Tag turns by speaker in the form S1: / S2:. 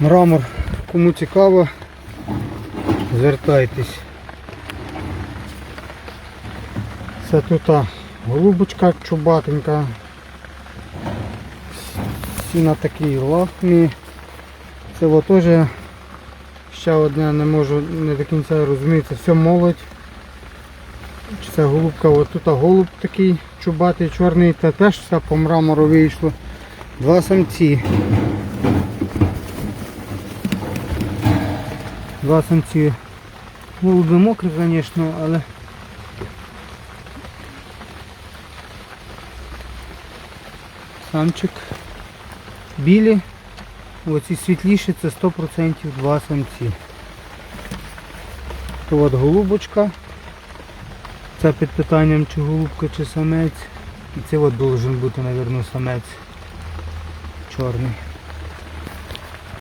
S1: Мрамор, кому цікаво, звертайтесь. Це тут голубочка чубатенька. Сіна такі лахмі. Це от теж ще одне не можу не до кінця розуміти. Все молодь. Це голубка, от тут голуб такий чубатий, чорний, та теж все по мрамору вийшло. Два самці. Два самці. Голуби мокрі, звісно, але самчик білі. Оці світліші це 100% два самці. То от голубочка. Це під питанням чи голубка, чи самець. І це от должен бути, мабуть, самець чорний.